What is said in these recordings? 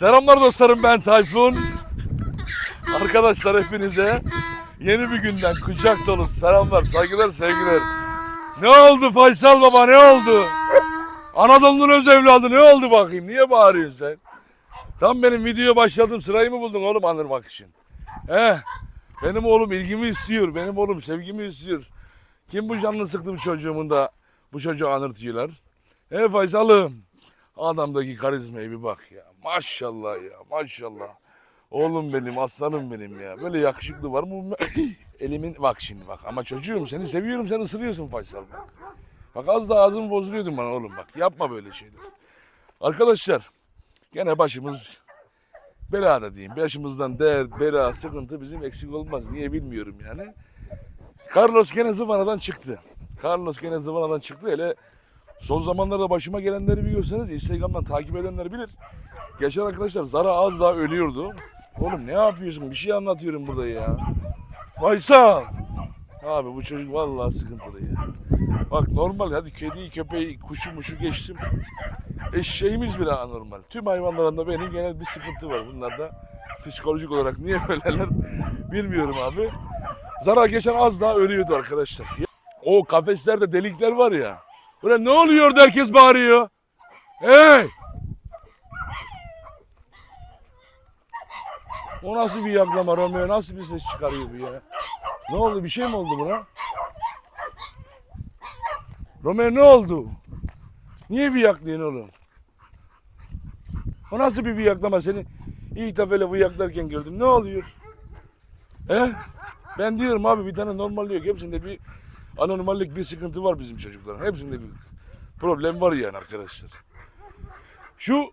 Selamlar dostlarım ben Tayfun. Arkadaşlar hepinize yeni bir günden kucak dolu selamlar, saygılar, sevgiler. Ne oldu Faysal baba ne oldu? Anadolu'nun öz evladı ne oldu bakayım? Niye bağırıyorsun sen? Tam benim videoya başladım sırayı mı buldun oğlum anırmak için? He? Benim oğlum ilgimi istiyor. Benim oğlum sevgimi istiyor. Kim bu canını sıktı bu çocuğumun da bu çocuğu anırtıyorlar? He Faysal'ım. Adamdaki karizmaya bir bak ya. Maşallah ya maşallah. Oğlum benim aslanım benim ya. Böyle yakışıklı var mı? Elimin bak şimdi bak ama çocuğum seni seviyorum sen ısırıyorsun Faysal bak. Bak az da ağzımı bozduruyordun bana oğlum bak. Yapma böyle şeyler. Arkadaşlar gene başımız belada diyeyim. Başımızdan dert, bela, sıkıntı bizim eksik olmaz. Niye bilmiyorum yani. Carlos gene zıvanadan çıktı. Carlos gene zıvanadan çıktı. Hele son zamanlarda başıma gelenleri bir görseniz Instagram'dan takip edenler bilir. Geçen arkadaşlar Zara az daha ölüyordu. Oğlum ne yapıyorsun? Bir şey anlatıyorum burada ya. Faysal. Abi bu çocuk vallahi sıkıntılı ya. Bak normal hadi kediyi köpeği kuşu muşu geçtim. Eşeğimiz bile anormal. Tüm hayvanlarında benim genel bir sıkıntı var. Bunlarda psikolojik olarak niye böyleler bilmiyorum abi. Zara geçen az daha ölüyordu arkadaşlar. O kafeslerde delikler var ya. Ulan ne oluyor herkes bağırıyor. Hey! O nasıl bir yaklama Romeo? Nasıl bir ses çıkarıyor bu ya? Ne oldu? Bir şey mi oldu buna? Romeo ne oldu? Niye viyaklıyorsun oğlum? O nasıl bir viyaklama seni? İlk defa öyle viyaklarken gördüm. Ne oluyor? He? Ben diyorum abi bir tane normal yok. Hepsinde bir anormallik, bir sıkıntı var bizim çocukların. Hepsinde bir problem var yani arkadaşlar. Şu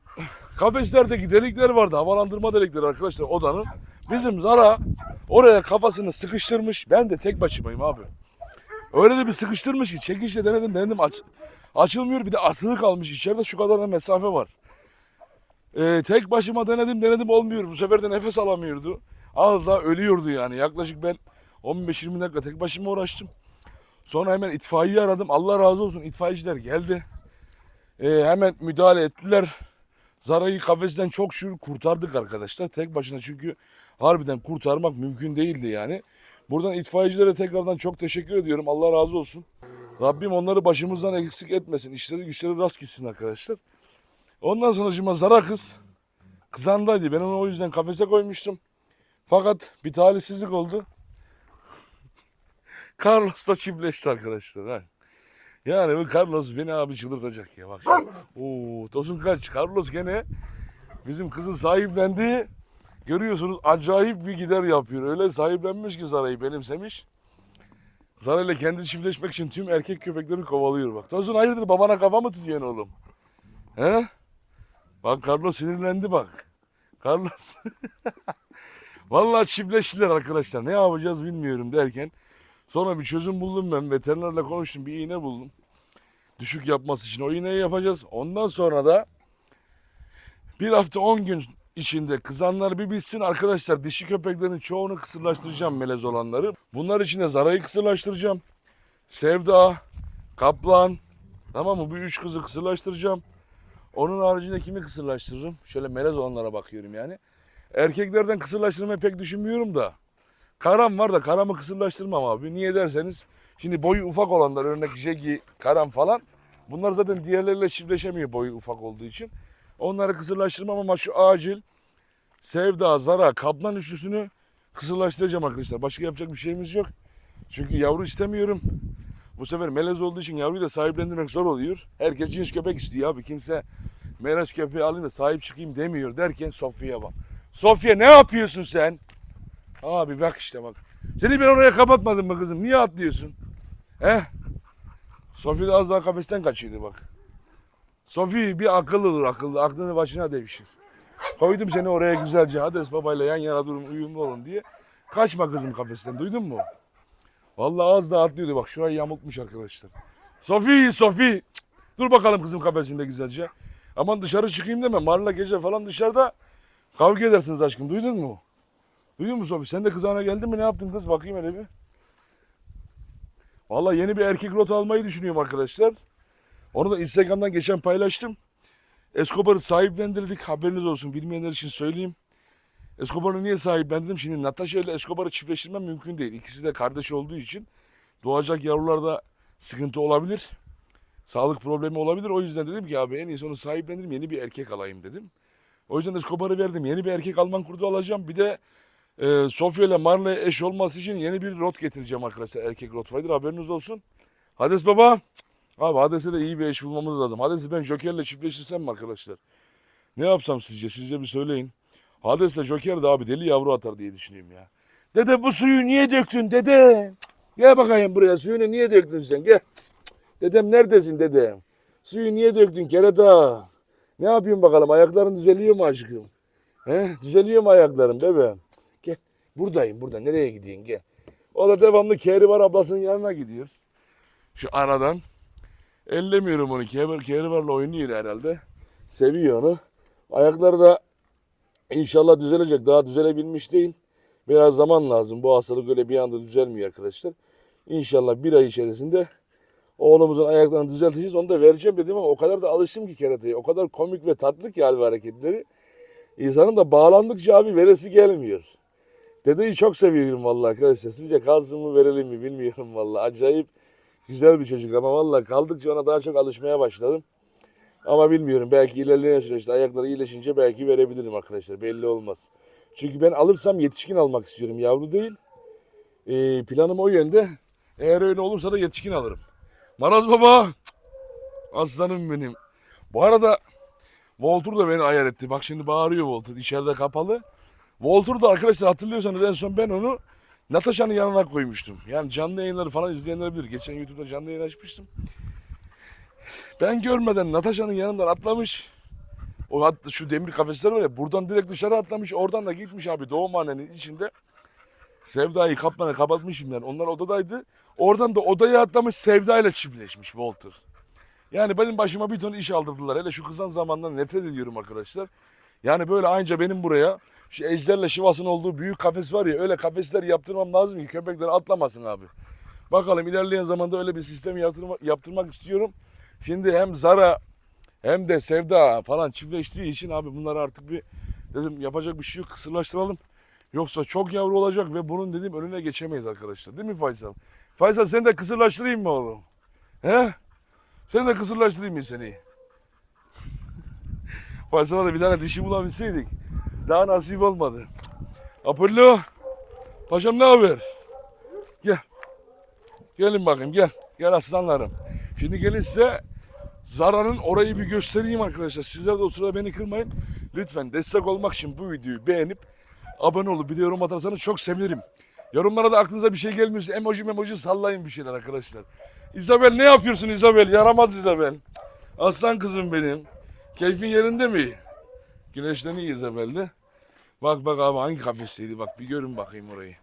kafeslerdeki delikler vardı. Havalandırma delikleri arkadaşlar odanın. Bizim Zara oraya kafasını sıkıştırmış. Ben de tek başımayım abi. Öyle de bir sıkıştırmış ki çekişle denedim denedim aç, açılmıyor. Bir de asılı kalmış içeride şu kadar da mesafe var. Ee, tek başıma denedim denedim olmuyor. Bu sefer de nefes alamıyordu. Az daha ölüyordu yani. Yaklaşık ben 15-20 dakika tek başıma uğraştım. Sonra hemen itfaiye aradım. Allah razı olsun itfaiyeciler geldi. Ee, hemen müdahale ettiler. Zara'yı kafesten çok şükür kurtardık arkadaşlar. Tek başına çünkü harbiden kurtarmak mümkün değildi yani. Buradan itfaiyecilere tekrardan çok teşekkür ediyorum. Allah razı olsun. Rabbim onları başımızdan eksik etmesin. İşleri güçleri rast gitsin arkadaşlar. Ondan sonra cuma Zara kız kızandaydı. Ben onu o yüzden kafese koymuştum. Fakat bir talihsizlik oldu. Carlos'la çiftleşti arkadaşlar. Ha. Yani bu Carlos beni abi çıldırtacak ya bak. Oo, Tosun kaç. Carlos gene bizim kızın sahiplendi. Görüyorsunuz acayip bir gider yapıyor. Öyle sahiplenmiş ki Zara'yı benimsemiş. Zara ile kendi çiftleşmek için tüm erkek köpekleri kovalıyor bak. Tosun hayırdır babana kafa mı tutuyorsun oğlum? He? Bak Carlos sinirlendi bak. Carlos. Vallahi çiftleştiler arkadaşlar. Ne yapacağız bilmiyorum derken. Sonra bir çözüm buldum ben. Veterinerle konuştum. Bir iğne buldum. Düşük yapması için o iğneyi yapacağız. Ondan sonra da bir hafta 10 gün içinde kızanlar bir bitsin arkadaşlar. Dişi köpeklerin çoğunu kısırlaştıracağım melez olanları. Bunlar için de Zara'yı kısırlaştıracağım. Sevda, Kaplan, tamam mı? Bu üç kızı kısırlaştıracağım. Onun haricinde kimi kısırlaştırırım? Şöyle melez olanlara bakıyorum yani. Erkeklerden kısırlaştırmayı pek düşünmüyorum da. Karam var da karamı kısırlaştırmam abi. Niye derseniz şimdi boyu ufak olanlar örnek Jegi, Karam falan bunlar zaten diğerleriyle çiftleşemiyor boyu ufak olduğu için. Onları kısırlaştırmam ama şu acil Sevda, Zara, Kaplan üçlüsünü kısırlaştıracağım arkadaşlar. Başka yapacak bir şeyimiz yok. Çünkü yavru istemiyorum. Bu sefer melez olduğu için yavruyu da sahiplendirmek zor oluyor. Herkes cins köpek istiyor abi. Kimse melez köpeği alayım da sahip çıkayım demiyor derken Sofya'ya bak. Sofya ne yapıyorsun sen? Abi bak işte bak. Seni ben oraya kapatmadım mı kızım? Niye atlıyorsun? He? Sofi de az daha kafesten kaçıyordu bak. Sofi bir akıllıdır akıllı. Aklını başına devşir. Koydum seni oraya güzelce. Hades babayla yan yana durun uyumlu olun diye. Kaçma kızım kafesten duydun mu? Vallahi az daha atlıyordu bak şurayı yamultmuş arkadaşlar. Sofi Sofi. Dur bakalım kızım kafesinde güzelce. Aman dışarı çıkayım deme. Marla gece falan dışarıda kavga edersiniz aşkım duydun mu? Duyuyor musun Sofi? Sen de kızağına geldin mi? Ne yaptın kız? Bakayım hele bir. Vallahi yeni bir erkek rota almayı düşünüyorum arkadaşlar. Onu da Instagram'dan geçen paylaştım. Escobar'ı sahiplendirdik. Haberiniz olsun. Bilmeyenler için söyleyeyim. Escobar'ı niye sahiplendirdim? Şimdi Natasha ile Escobar'ı çiftleştirmem mümkün değil. İkisi de kardeş olduğu için doğacak yavrularda sıkıntı olabilir. Sağlık problemi olabilir. O yüzden dedim ki abi en iyisi onu sahiplendireyim yeni bir erkek alayım dedim. O yüzden Escobar'ı verdim. Yeni bir erkek Alman kurdu alacağım. Bir de e, Sofya ile Marley eş olması için yeni bir rot getireceğim arkadaşlar. Erkek Rottweiler haberiniz olsun. Hades baba. Abi Hades'e de iyi bir eş bulmamız lazım. Hades'i ben Joker'le çiftleştirsem mi arkadaşlar? Ne yapsam sizce? Sizce bir söyleyin. Hades'le Joker de abi deli yavru atar diye düşünüyorum ya. Dede bu suyu niye döktün dede? Gel bakayım buraya suyunu niye döktün sen gel. Dedem neredesin dedem? Suyu niye döktün kerata? Ne yapıyorsun bakalım ayakların düzeliyor mu aşkım? He? Düzeliyor mu ayakların bebeğim? Buradayım burada nereye gidiyorsun gel. O da devamlı Kehribar ablasının yanına gidiyor. Şu aradan. Ellemiyorum onu. Kehribar, Kehribar'la oynuyor herhalde. Seviyor onu. Ayakları da İnşallah düzelecek. Daha düzelebilmiş değil. Biraz zaman lazım. Bu hastalık öyle bir anda düzelmiyor arkadaşlar. İnşallah bir ay içerisinde oğlumuzun ayaklarını düzelteceğiz. Onu da vereceğim dedim ama o kadar da alıştım ki kerateye. O kadar komik ve tatlı ki hal ve hareketleri. İnsanın da bağlandıkça abi veresi gelmiyor. Dedeyi çok seviyorum vallahi arkadaşlar. Sizce kalsın mı verelim mi bilmiyorum vallahi. Acayip güzel bir çocuk ama vallahi kaldıkça ona daha çok alışmaya başladım. Ama bilmiyorum belki ilerleyen süreçte ayakları iyileşince belki verebilirim arkadaşlar belli olmaz. Çünkü ben alırsam yetişkin almak istiyorum yavru değil. Ee, planım o yönde. Eğer öyle olursa da yetişkin alırım. Maraz baba. Aslanım benim. Bu arada Voltur da beni ayar etti. Bak şimdi bağırıyor Voltur. İçeride kapalı. Voltur da arkadaşlar hatırlıyorsanız en son ben onu Natasha'nın yanına koymuştum. Yani canlı yayınları falan izleyenler bilir. Geçen YouTube'da canlı yayın açmıştım. Ben görmeden Natasha'nın yanından atlamış. O hatta şu demir kafesler var ya buradan direkt dışarı atlamış. Oradan da gitmiş abi doğumhanenin içinde. Sevda'yı kaplanı kapatmışım yani. Onlar odadaydı. Oradan da odaya atlamış Sevda ile çiftleşmiş Walter. Yani benim başıma bir ton iş aldırdılar. Hele şu kızan zamandan nefret ediyorum arkadaşlar. Yani böyle anca benim buraya şu ejderle şivasın olduğu büyük kafes var ya öyle kafesler yaptırmam lazım ki köpekler atlamasın abi. Bakalım ilerleyen zamanda öyle bir sistem yaptırma, yaptırmak istiyorum. Şimdi hem Zara hem de Sevda falan çiftleştiği için abi bunları artık bir dedim yapacak bir şey yok kısırlaştıralım. Yoksa çok yavru olacak ve bunun dedim önüne geçemeyiz arkadaşlar. Değil mi Faysal? Faysal sen de kısırlaştırayım mı oğlum? He? Sen de kısırlaştırayım mı seni? Faysal'a da bir tane dişi bulabilseydik. Daha nasip olmadı. Apollo. Paşam ne haber? Gel. Gelin bakayım gel. Gel aslanlarım. Şimdi gelin size Zara'nın orayı bir göstereyim arkadaşlar. Sizler de o sırada beni kırmayın. Lütfen destek olmak için bu videoyu beğenip abone olup bir de yorum atarsanız çok sevinirim. Yorumlara da aklınıza bir şey gelmiyorsa emoji memoji sallayın bir şeyler arkadaşlar. İzabel ne yapıyorsun İzabel? Yaramaz İzabel. Aslan kızım benim. Keyfin yerinde mi? Güneşten iyi İzabel'de. Bak bak abi hangi kafesteydi bak bir görün bakayım orayı.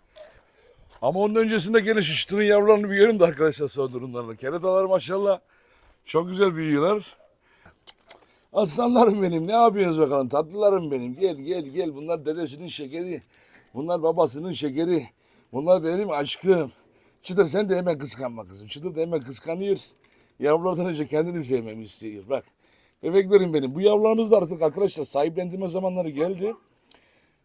Ama onun öncesinde gene çıtırın yavrularını bir görün de arkadaşlar son durumlarını. Keratalar maşallah çok güzel büyüyorlar. Aslanlarım benim ne yapıyorsunuz bakalım tatlılarım benim gel gel gel bunlar dedesinin şekeri. Bunlar babasının şekeri. Bunlar benim aşkım. Çıtır sen de hemen kıskanma kızım. Çıtır da hemen kıskanıyor. Yavrulardan önce kendini sevmemi istiyor. Bak bebeklerim benim. Bu yavrularımız da artık arkadaşlar sahiplendirme zamanları geldi.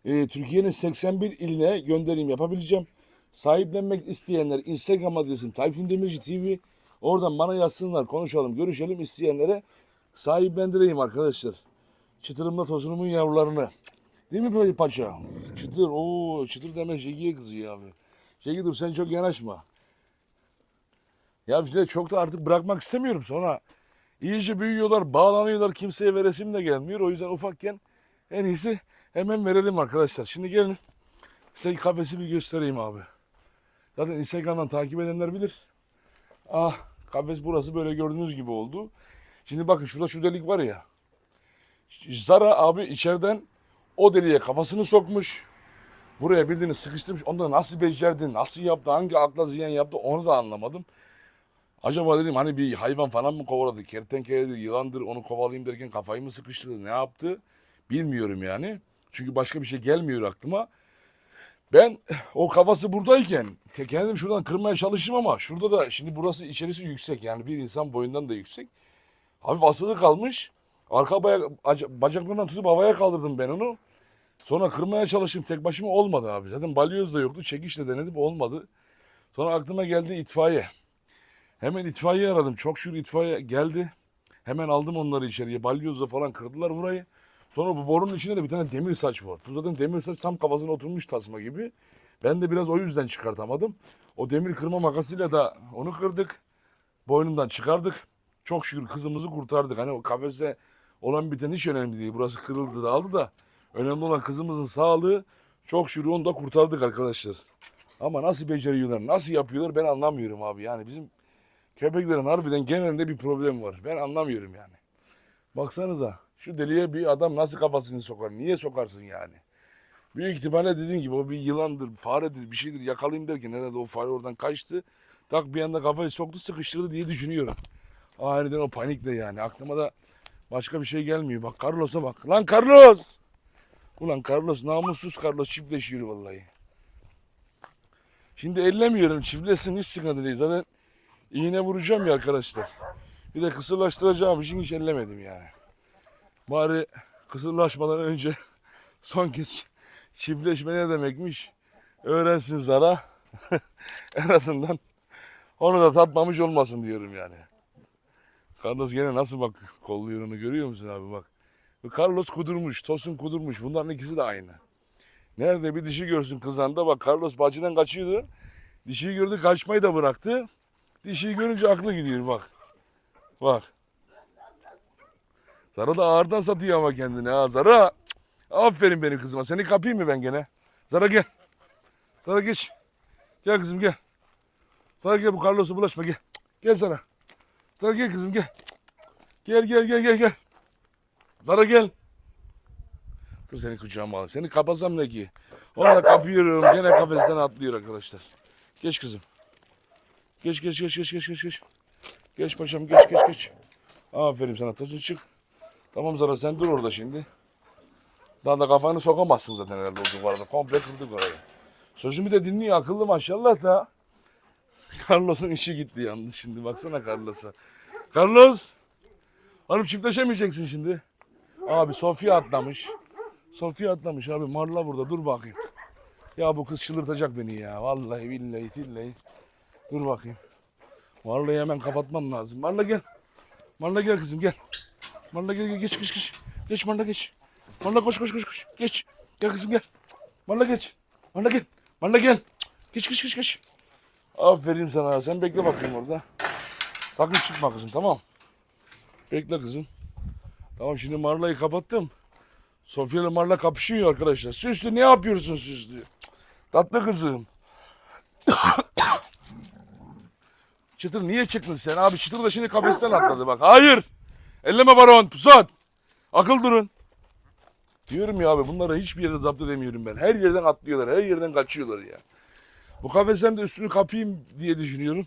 Ee, Türkiye'nin 81 iline gönderim yapabileceğim. Sahiplenmek isteyenler Instagram adresim Tayfun Demirci TV. Oradan bana yazsınlar, konuşalım, görüşelim isteyenlere sahiplendireyim arkadaşlar. Çıtırımla tosunumun yavrularını. Değil mi böyle paça? Çıtır, ooo çıtır deme Jegi'ye kızıyor abi. Jegi dur sen çok yanaşma. Ya işte çok da artık bırakmak istemiyorum sonra. İyice büyüyorlar, bağlanıyorlar, kimseye veresim de gelmiyor. O yüzden ufakken en iyisi hemen verelim arkadaşlar. Şimdi gelin size kafesi bir göstereyim abi. Zaten Instagram'dan takip edenler bilir. Ah kafes burası böyle gördüğünüz gibi oldu. Şimdi bakın şurada şu delik var ya. Zara abi içeriden o deliğe kafasını sokmuş. Buraya bildiğini sıkıştırmış. Onu da nasıl becerdi, nasıl yaptı, hangi akla ziyan yaptı onu da anlamadım. Acaba dedim hani bir hayvan falan mı kovaladı? Kertenkeledir, yılandır onu kovalayayım derken kafayı mı sıkıştırdı, ne yaptı? Bilmiyorum yani. Çünkü başka bir şey gelmiyor aklıma. Ben o kafası buradayken kendim şuradan kırmaya çalıştım ama şurada da şimdi burası içerisi yüksek yani bir insan boyundan da yüksek. Hafif asılı kalmış. Arka bayak, ac- bacaklarından tutup havaya kaldırdım ben onu. Sonra kırmaya çalıştım. Tek başıma olmadı abi. Zaten balyoz da yoktu. Çekişle denedim olmadı. Sonra aklıma geldi itfaiye. Hemen itfaiye aradım. Çok şükür itfaiye geldi. Hemen aldım onları içeriye. Balyozla falan kırdılar burayı. Sonra bu borunun içinde de bir tane demir saç var. Bu zaten demir saç tam kafasına oturmuş tasma gibi. Ben de biraz o yüzden çıkartamadım. O demir kırma makasıyla da onu kırdık. Boynumdan çıkardık. Çok şükür kızımızı kurtardık. Hani o kafese olan biten hiç önemli değil. Burası kırıldı da aldı da. Önemli olan kızımızın sağlığı. Çok şükür onu da kurtardık arkadaşlar. Ama nasıl beceriyorlar, nasıl yapıyorlar ben anlamıyorum abi. Yani bizim köpeklerin harbiden genelinde bir problem var. Ben anlamıyorum yani. Baksanıza şu deliğe bir adam nasıl kafasını sokar? Niye sokarsın yani? Büyük ihtimalle dediğim gibi o bir yılandır, faredir, bir şeydir yakalayayım derken herhalde o fare oradan kaçtı. Tak bir anda kafayı soktu sıkıştırdı diye düşünüyorum. Aniden o panikle yani. Aklıma da başka bir şey gelmiyor. Bak Carlos'a bak. Lan Carlos! Ulan Carlos namussuz Carlos çiftleşiyor vallahi. Şimdi ellemiyorum. Çiftleşsin hiç sıkıntı değil. Zaten iğne vuracağım ya arkadaşlar. Bir de kısırlaştıracağım için hiç ellemedim yani. Bari kısırlaşmadan önce son kez çiftleşme ne demekmiş öğrensin Zara. en azından onu da tatmamış olmasın diyorum yani. Carlos gene nasıl bak kolluyor onu görüyor musun abi bak. Carlos kudurmuş, Tosun kudurmuş. Bunların ikisi de aynı. Nerede bir dişi görsün kızanda bak Carlos bacıdan kaçıyordu. Dişiyi gördü kaçmayı da bıraktı. Dişiyi görünce aklı gidiyor bak. Bak. Zara da ağırdan satıyor ama kendini ha. Zara. Aferin benim kızıma. Seni kapayım mı ben gene? Zara gel. Zara geç. Gel kızım gel. Zara gel bu Carlos'a bulaşma gel. Gel Zara. Zara gel kızım gel. Gel gel gel gel gel. Zara gel. Dur seni kucağıma alayım. Seni kapasam ne ki? Onu da kapıyorum. Gene kafesten atlıyor arkadaşlar. Geç kızım. Geç geç geç geç geç geç geç. Geç paşam geç geç geç. Aferin sana taşın çık. Tamam Zara sen dur orada şimdi. Daha da kafanı sokamazsın zaten herhalde o duvarda. Komple kırdık orayı. Sözümü de dinliyor akıllı maşallah da. Carlos'un işi gitti yalnız şimdi. Baksana Carlos'a. Carlos! Hanım çiftleşemeyeceksin şimdi. Abi Sofya atlamış. Sofya atlamış abi. Marla burada. Dur bakayım. Ya bu kız çıldırtacak beni ya. Vallahi billahi tillahi. Dur bakayım. Marla'yı hemen kapatmam lazım. Marla gel. Marla gel kızım gel. Marla gel, gel geç geç geç. Geç Marla geç. Marla koş koş koş koş. Geç. Gel kızım gel. Marla geç. Marla gel. Marla gel. Geç geç geç geç. Aferin sana. Sen bekle bakayım orada. Sakın çıkma kızım tamam. Bekle kızım. Tamam şimdi Marla'yı kapattım. Sofya ile Marla kapışıyor arkadaşlar. Süslü ne yapıyorsun Süslü? Tatlı kızım. Çıtır niye çıktın sen? Abi Çıtır da şimdi kafesten atladı bak. Hayır. Elleme baron pusat. Akıl durun. Diyorum ya abi bunları hiçbir yerde zapt edemiyorum ben. Her yerden atlıyorlar. Her yerden kaçıyorlar ya. Bu kafesten de üstünü kapayım diye düşünüyorum.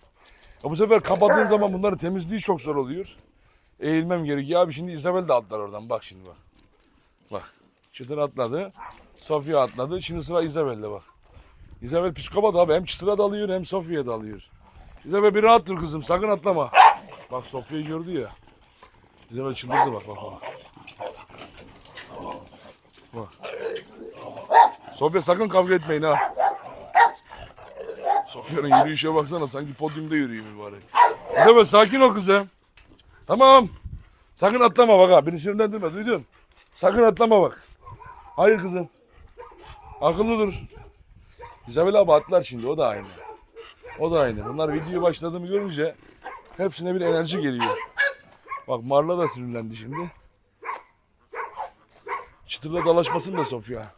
Ya bu sefer kapattığın zaman bunların temizliği çok zor oluyor. Eğilmem gerekiyor. Abi şimdi Isabel de atlar oradan. Bak şimdi bak. Bak. Çıtır atladı. Sofya atladı. Şimdi sıra Isabel'de bak. Isabel psikopat abi. Hem çıtıra dalıyor hem Sofya'ya dalıyor. Isabel bir rahat kızım. Sakın atlama. Bak Sofya'yı gördü ya. Isabel çıldırdı bak bak bak. Bak. Sofya sakın kavga etmeyin ha. Sofya'nın yürüyüşe baksana. Sanki podyumda yürüyor mübarek. Isabel sakin ol kızım. Tamam. Sakın atlama bak ha. Beni sinirlendirme duydun. Sakın atlama bak. Hayır kızım. Akıllı dur. Isabel abi atlar şimdi o da aynı. O da aynı. Bunlar video başladığımı görünce hepsine bir enerji geliyor. Bak Marla da sinirlendi şimdi. Çıtırla dalaşmasın da Sofya.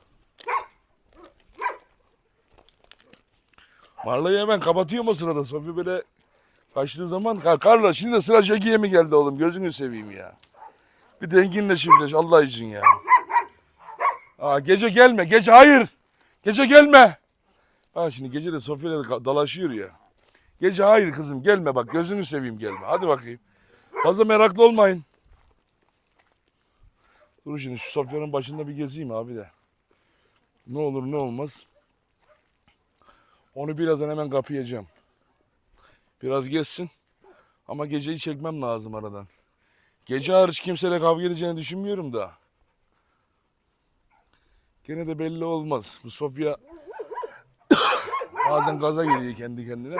Marla'yı hemen kapatıyorum o sırada. Sofya böyle kaçtığı zaman. Ka- Karla şimdi de sıra Jackie'ye mi geldi oğlum? Gözünü seveyim ya. Bir denginle çiftleş Allah için ya. Aa, gece gelme. Gece hayır. Gece gelme. Ha şimdi gece de Sofya'yla da dalaşıyor ya. Gece hayır kızım gelme bak gözünü seveyim gelme. Hadi bakayım. Fazla meraklı olmayın. Dur şimdi şu Sofya'nın başında bir gezeyim abi de. Ne olur ne olmaz. Onu birazdan hemen kapayacağım. Biraz gezsin. Ama geceyi çekmem lazım aradan. Gece hariç kimseyle kavga edeceğini düşünmüyorum da. Gene de belli olmaz. Bu Sofya bazen gaza geliyor kendi kendine.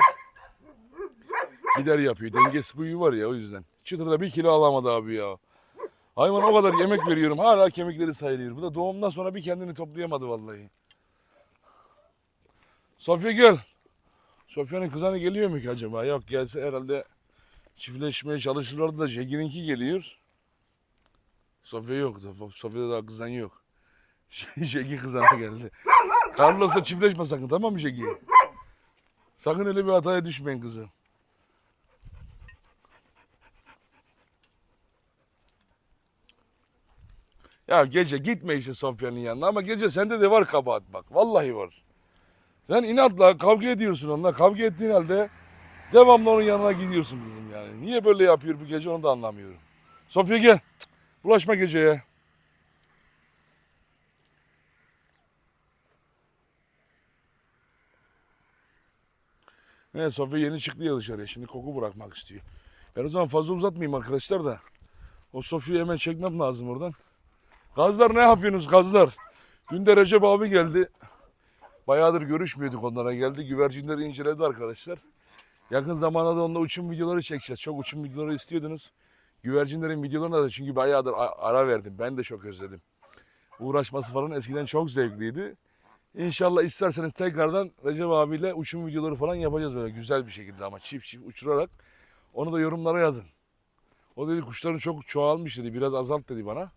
Gider yapıyor. Dengesiz buyu var ya o yüzden. Çıtırda bir kilo alamadı abi ya. Hayvan o kadar yemek veriyorum. Hala kemikleri sayılıyor. Bu da doğumdan sonra bir kendini toplayamadı vallahi. Sofya gel. Sofya'nın kızanı geliyor mu ki acaba? Yok gelse herhalde çiftleşmeye çalışırlardı da Jagi'ninki geliyor. Sofya yok. Sof- Sofya'da daha kızan yok. Jagi kızana geldi. Carlos'la çiftleşme sakın tamam mı Jagi? Sakın öyle bir hataya düşmeyin kızım. Ya gece gitme işte Sofya'nın yanına ama gece sende de var kabahat bak. Vallahi var. Sen inatla kavga ediyorsun onunla. Kavga ettiğin halde devamlı onun yanına gidiyorsun kızım yani. Niye böyle yapıyor bu gece onu da anlamıyorum. Sofya gel. Bulaşma geceye. Evet Sofya yeni çıktı ya dışarıya. Şimdi koku bırakmak istiyor. Ben o zaman fazla uzatmayayım arkadaşlar da. O Sofya'yı hemen çekmem lazım oradan. Gazlar ne yapıyorsunuz gazlar? Dün de Recep abi geldi. Bayağıdır görüşmüyorduk onlara geldi. Güvercinleri inceledi arkadaşlar. Yakın zamanda da onunla uçum videoları çekeceğiz. Çok uçum videoları istiyordunuz. Güvercinlerin videolarına da çünkü bayağıdır ara verdim. Ben de çok özledim. Uğraşması falan eskiden çok zevkliydi. İnşallah isterseniz tekrardan Recep abiyle uçum videoları falan yapacağız böyle güzel bir şekilde ama çift çift uçurarak. Onu da yorumlara yazın. O dedi kuşların çok çoğalmış dedi. Biraz azalt dedi bana.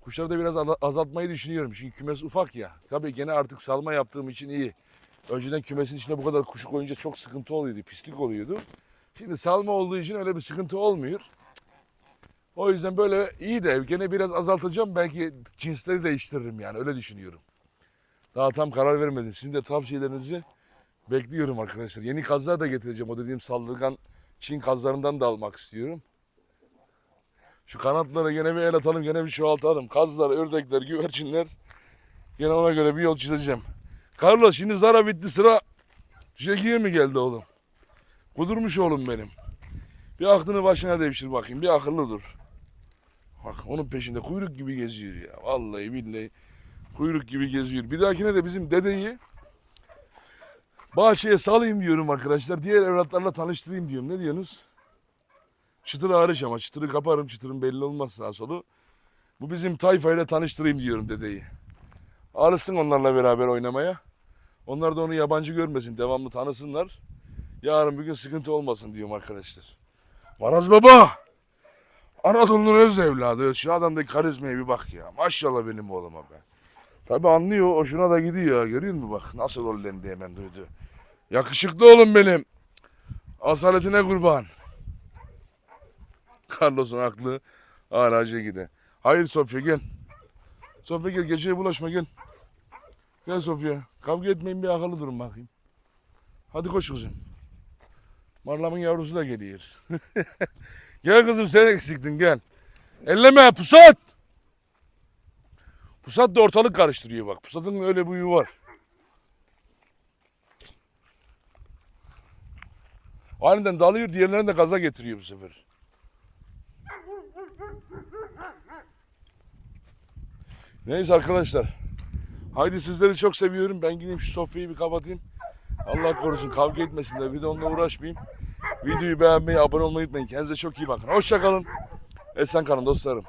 Kuşları da biraz azaltmayı düşünüyorum. Çünkü kümes ufak ya. Tabii gene artık salma yaptığım için iyi. Önceden kümesin içine bu kadar kuşu koyunca çok sıkıntı oluyordu. Pislik oluyordu. Şimdi salma olduğu için öyle bir sıkıntı olmuyor. O yüzden böyle iyi de gene biraz azaltacağım. Belki cinsleri değiştiririm yani öyle düşünüyorum. Daha tam karar vermedim. Sizin de tavsiyelerinizi bekliyorum arkadaşlar. Yeni kazlar da getireceğim. O dediğim saldırgan Çin kazlarından da almak istiyorum. Şu kanatlara gene bir el atalım, gene bir çoğaltalım. Kazlar, ördekler, güvercinler. Gene ona göre bir yol çizeceğim. Carlos şimdi Zara bitti sıra Jackie'ye mi geldi oğlum? Kudurmuş oğlum benim. Bir aklını başına devşir bakayım. Bir akıllı dur. Bak onun peşinde kuyruk gibi geziyor ya. Vallahi billahi kuyruk gibi geziyor. Bir dahakine de bizim dedeyi bahçeye salayım diyorum arkadaşlar. Diğer evlatlarla tanıştırayım diyorum. Ne diyorsunuz? Çıtır hariç ama çıtırı kaparım. Çıtırın belli olmaz sağ solu. Bu bizim tayfayla tanıştırayım diyorum dedeyi. Alışsın onlarla beraber oynamaya. Onlar da onu yabancı görmesin. Devamlı tanısınlar. Yarın bir gün sıkıntı olmasın diyorum arkadaşlar. Varaz baba. Anadolu'nun öz evladı. Şu adamdaki karizmaya bir bak ya. Maşallah benim oğluma be. Tabi anlıyor. Hoşuna da gidiyor. Görüyor musun bak. Nasıl rollendi hemen duydu. Yakışıklı oğlum benim. Asaletine kurban. Carlos'un aklı araca gide. Hayır Sofya gel. Sofya gel geceye bulaşma gel. Gel Sofya. Kavga etmeyin bir akıllı durun bakayım. Hadi koş kızım. Marlamın yavrusu da geliyor. gel kızım sen eksiktin gel. Elleme pusat. Pusat da ortalık karıştırıyor bak. Pusatın öyle bir huyu var. Aniden dalıyor diğerlerini de gaza getiriyor bu sefer. Neyse arkadaşlar. Haydi sizleri çok seviyorum. Ben gideyim şu sofrayı bir kapatayım. Allah korusun kavga etmesinler. Bir de onunla uğraşmayayım. Videoyu beğenmeyi, abone olmayı unutmayın. Kendinize çok iyi bakın. Hoşçakalın. Esen kalın dostlarım.